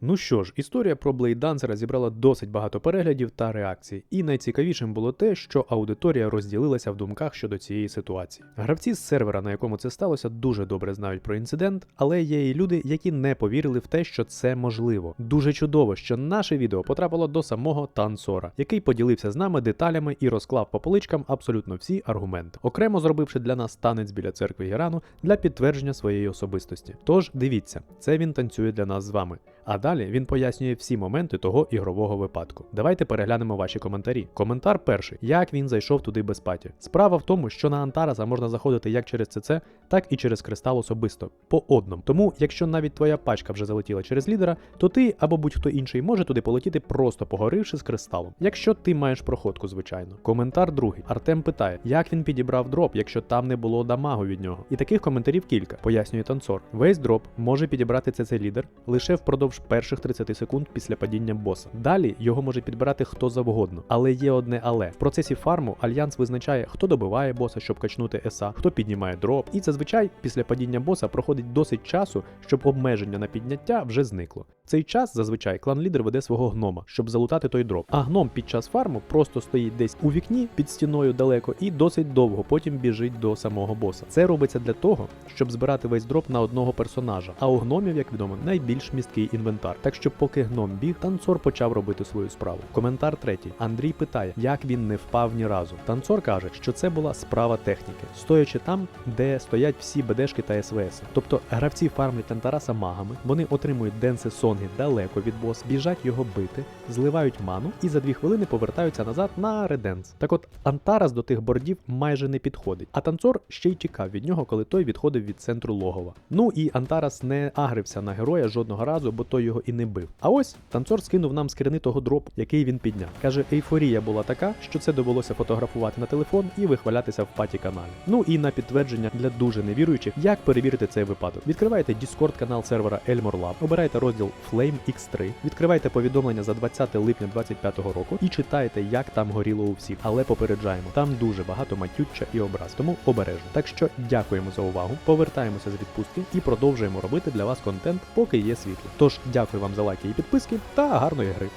Ну що ж, історія про Dancer зібрала досить багато переглядів та реакцій, і найцікавішим було те, що аудиторія розділилася в думках щодо цієї ситуації. Гравці з сервера, на якому це сталося, дуже добре знають про інцидент, але є і люди, які не повірили в те, що це можливо. Дуже чудово, що наше відео потрапило до самого танцора, який поділився з нами деталями і розклав по поличкам абсолютно всі аргументи, окремо зробивши для нас танець біля церкви Гірану для підтвердження своєї особистості. Тож дивіться, це він танцює для нас з вами. А далі він пояснює всі моменти того ігрового випадку. Давайте переглянемо ваші коментарі. Коментар перший: як він зайшов туди без паті. Справа в тому, що на Антараса можна заходити як через ЦЦ, так і через кристал особисто, по одному. Тому, якщо навіть твоя пачка вже залетіла через лідера, то ти або будь-хто інший може туди полетіти, просто погоривши з кристалом. Якщо ти маєш проходку, звичайно. Коментар другий. Артем питає, як він підібрав дроп, якщо там не було дамагу від нього. І таких коментарів кілька, пояснює танцор. Весь дроп може підібрати ЦЦ лідер лише впродовж перших 30 секунд після падіння боса. Далі його може підбирати хто завгодно. Але є одне але. В процесі фарму альянс визначає, хто добиває боса, щоб качнути еса, хто піднімає дроп. І зазвичай після падіння боса проходить досить часу, щоб обмеження на підняття вже зникло. Цей час зазвичай клан лідер веде свого гнома, щоб залутати той дроп. А гном під час фарму просто стоїть десь у вікні під стіною далеко і досить довго потім біжить до самого боса. Це робиться для того, щоб збирати весь дроп на одного персонажа. А у гномів, як відомо, найбільш місткий інвентар. Так що, поки гном біг, танцор почав робити свою справу. Коментар третій. Андрій питає, як він не впав ні разу. Танцор каже, що це була справа техніки, стоячи там, де стоять всі БДшки та СВС. Тобто гравці фармлять Антараса магами, вони отримують денси сонги далеко від бос, біжать його бити, зливають ману і за дві хвилини повертаються назад на реденс. Так от Антарас до тих бордів майже не підходить, а танцор ще й тікав від нього, коли той відходив від центру логова. Ну і Антарас не агрився на героя жодного разу, бо той його і не бив. А ось танцор скинув нам скрини того дропу, який він підняв. Каже, ейфорія була така, що це довелося фотографувати на телефон і вихвалятися в паті каналі. Ну і на підтвердження для дуже невіруючих, як перевірити цей випадок. Відкривайте Discord канал сервера Elmor Lab, обирайте розділ Flame X3, відкривайте повідомлення за 20 липня 2025 року і читайте, як там горіло у всіх. Але попереджаємо, там дуже багато матюччя і образ, тому обережно. Так що дякуємо за увагу, повертаємося з відпустки і продовжуємо робити для вас контент, поки є світло. Тож дякую вам за лайки і підписки та гарної гри.